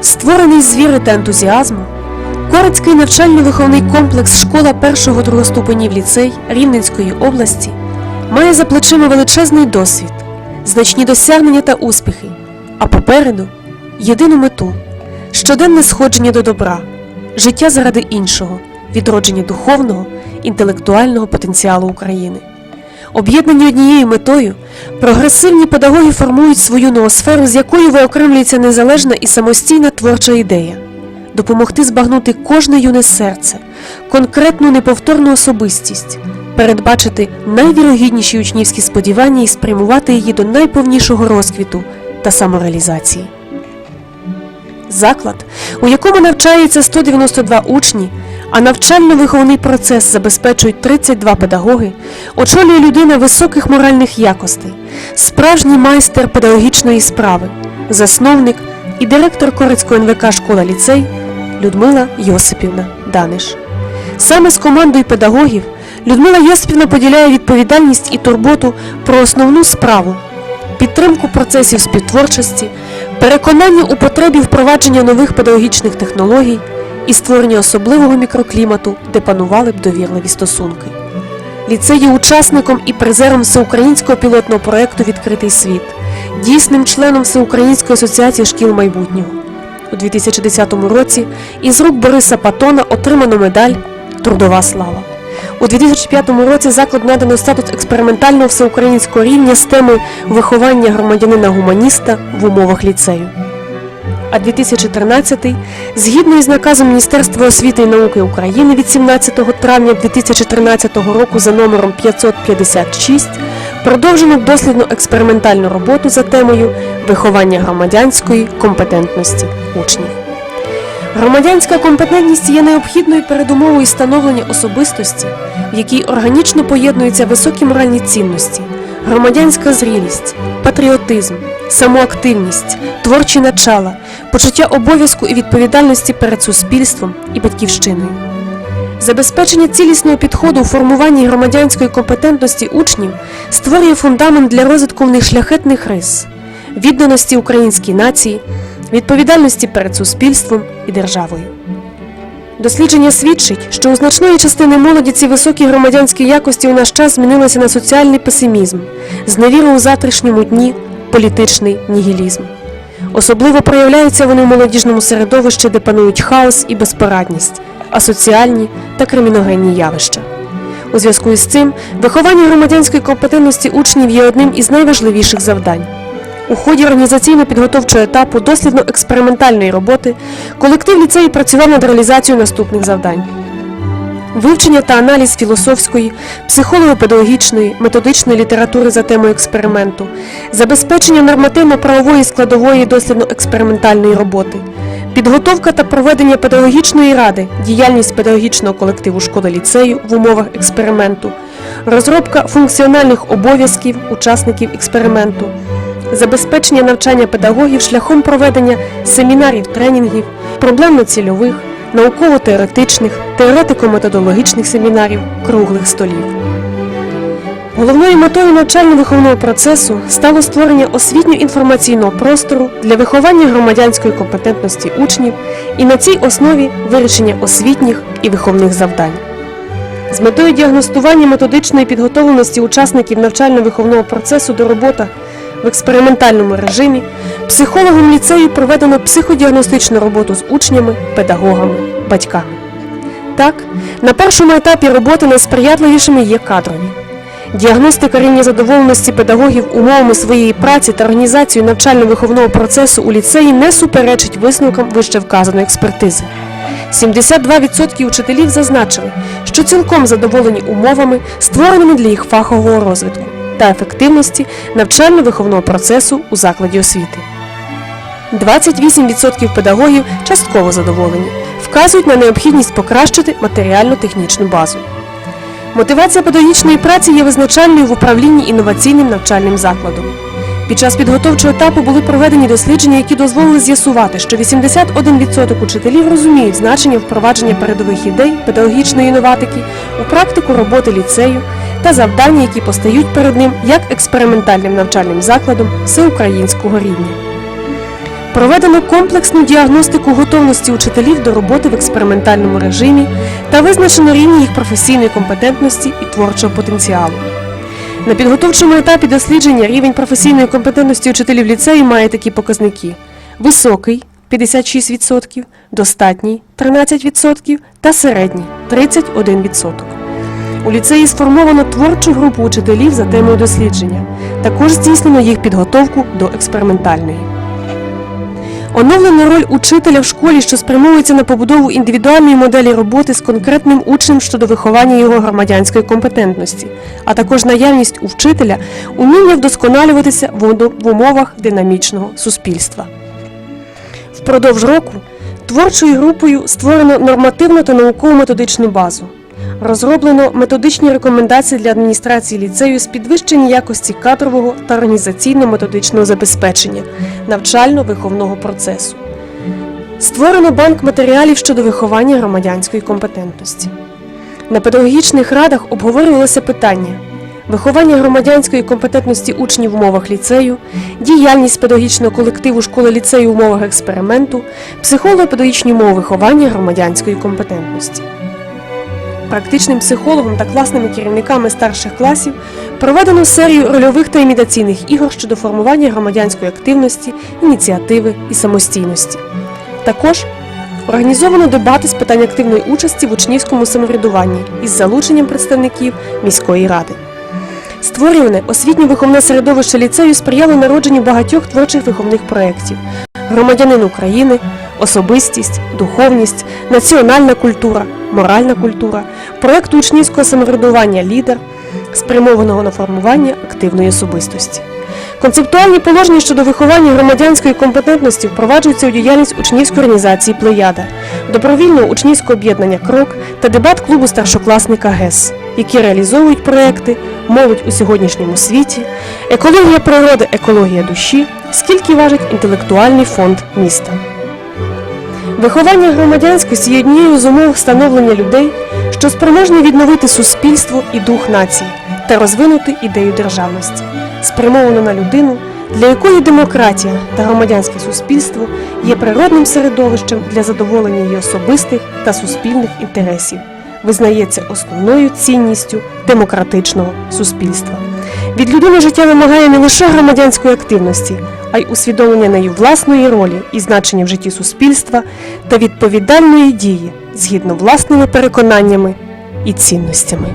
Створений з віри та ентузіазму, Корицький навчально-виховний комплекс школа першого другоступенів ліцей Рівненської області має за плечима величезний досвід, значні досягнення та успіхи, а попереду єдину мету щоденне сходження до добра, життя заради іншого, відродження духовного, інтелектуального потенціалу України. Об'єднані однією метою, прогресивні педагоги формують свою ноосферу, з якою виокремлюється незалежна і самостійна творча ідея, допомогти збагнути кожне юне серце, конкретну неповторну особистість, передбачити найвірогідніші учнівські сподівання і спрямувати її до найповнішого розквіту та самореалізації. Заклад, у якому навчається 192 учні, а навчально-виховний процес забезпечують 32 педагоги, очолює людина високих моральних якостей, справжній майстер педагогічної справи, засновник і директор Корицького НВК школа ліцей Людмила Йосипівна Даниш. Саме з командою педагогів Людмила Йосипівна поділяє відповідальність і турботу про основну справу підтримку процесів співтворчості, переконання у потребі впровадження нових педагогічних технологій і створення особливого мікроклімату, де панували б довірливі стосунки. Ліцей є учасником і призером всеукраїнського пілотного проекту Відкритий світ, дійсним членом Всеукраїнської асоціації шкіл майбутнього. У 2010 році із рук Бориса Патона отримано медаль Трудова слава. У 2005 році заклад надано статус експериментального всеукраїнського рівня з темою виховання громадянина-гуманіста в умовах ліцею. А 2013 згідно із наказом Міністерства освіти і науки України від 17 травня 2013 року за номером 556 продовжено дослідну експериментальну роботу за темою виховання громадянської компетентності учнів. Громадянська компетентність є необхідною передумовою становлення особистості, в якій органічно поєднуються високі моральні цінності, громадянська зрілість, патріотизм, самоактивність, творчі начала, почуття обов'язку і відповідальності перед суспільством і батьківщиною. Забезпечення цілісного підходу у формуванні громадянської компетентності учнів створює фундамент для розвитку в них шляхетних рис, відданості українській нації, відповідальності перед суспільством і державою. Дослідження свідчить, що у значної частини молоді ці високі громадянські якості у наш час змінилися на соціальний песимізм, зневіру у завтрашньому дні, політичний нігілізм. Особливо проявляються вони в молодіжному середовищі, де панують хаос і безпорадність, асоціальні та криміногенні явища. У зв'язку із цим виховання громадянської компетентності учнів є одним із найважливіших завдань. У ході організаційно-підготовчого етапу дослідно-експериментальної роботи колектив ліцею працював над реалізацією наступних завдань. Вивчення та аналіз філософської, психолого-педагогічної, методичної літератури за темою експерименту, забезпечення нормативно-правової складової дослідно-експериментальної роботи, підготовка та проведення педагогічної ради, діяльність педагогічного колективу школи ліцею в умовах експерименту, розробка функціональних обов'язків учасників експерименту, забезпечення навчання педагогів шляхом проведення семінарів, тренінгів, проблемно-цільових, науково-теоретичних, теоретико-методологічних семінарів, круглих столів. Головною метою навчально-виховного процесу стало створення освітньо-інформаційного простору для виховання громадянської компетентності учнів і на цій основі вирішення освітніх і виховних завдань. З метою діагностування методичної підготовленості учасників навчально-виховного процесу до роботи в експериментальному режимі психологом ліцею проведено психодіагностичну роботу з учнями, педагогами, батьками. Так, на першому етапі роботи найсприятливішими є кадрові. Діагностика рівня задоволеності педагогів умовами своєї праці та організацією навчально-виховного процесу у ліцеї не суперечить висновкам вище вказаної експертизи. 72% учителів зазначили, що цілком задоволені умовами, створеними для їх фахового розвитку та ефективності навчально-виховного процесу у закладі освіти. 28% педагогів частково задоволені, вказують на необхідність покращити матеріально-технічну базу. Мотивація педагогічної праці є визначальною в управлінні інноваційним навчальним закладом. Під час підготовчого етапу були проведені дослідження, які дозволили з'ясувати, що 81% учителів розуміють значення впровадження передових ідей педагогічної інноватики у практику роботи ліцею та завдання, які постають перед ним як експериментальним навчальним закладом всеукраїнського рівня. Проведено комплексну діагностику готовності учителів до роботи в експериментальному режимі та визначено рівні їх професійної компетентності і творчого потенціалу. На підготовчому етапі дослідження рівень професійної компетентності учителів ліцею має такі показники: високий 56%, достатній 13% та середній 31%. У ліцеї сформовано творчу групу учителів за темою дослідження. Також здійснено їх підготовку до експериментальної. Оновлена роль учителя в школі, що спрямовується на побудову індивідуальної моделі роботи з конкретним учнем щодо виховання його громадянської компетентності, а також наявність у вчителя уміння вдосконалюватися в умовах динамічного суспільства. Впродовж року творчою групою створено нормативну та науково-методичну базу. Розроблено методичні рекомендації для адміністрації ліцею з підвищення якості кадрового та організаційно-методичного забезпечення навчально-виховного процесу. Створено банк матеріалів щодо виховання громадянської компетентності. На педагогічних радах обговорювалося питання виховання громадянської компетентності учнів в умовах ліцею, діяльність педагогічного колективу школи ліцею в умовах експерименту, психолого-педагогічні умови виховання громадянської компетентності. Практичним психологом та класними керівниками старших класів проведено серію рольових та імітаційних ігор щодо формування громадянської активності, ініціативи і самостійності. Також організовано дебати з питань активної участі в учнівському самоврядуванні із залученням представників міської ради. Створюване освітньо-виховне середовище ліцею сприяло народженню багатьох творчих виховних проєктів: громадянин України, особистість, духовність, національна культура, моральна культура, проєкт учнівського самоврядування Лідер, спрямованого на формування активної особистості. Концептуальні положення щодо виховання громадянської компетентності впроваджуються у діяльність учнівської організації Плеяда, добровільного учнівського об'єднання Крок та дебат клубу старшокласника ГЕС, які реалізовують проекти Молодь у сьогоднішньому світі, екологія природи, екологія душі, скільки важить інтелектуальний фонд міста. Виховання громадянськості є однією з умов становлення людей, що спроможні відновити суспільство і дух нації та розвинути ідею державності, спрямовану на людину, для якої демократія та громадянське суспільство є природним середовищем для задоволення її особистих та суспільних інтересів, визнається основною цінністю демократичного суспільства. Від людини життя вимагає не лише громадянської активності, а й усвідомлення нею власної ролі і значення в житті суспільства та відповідальної дії згідно власними переконаннями і цінностями.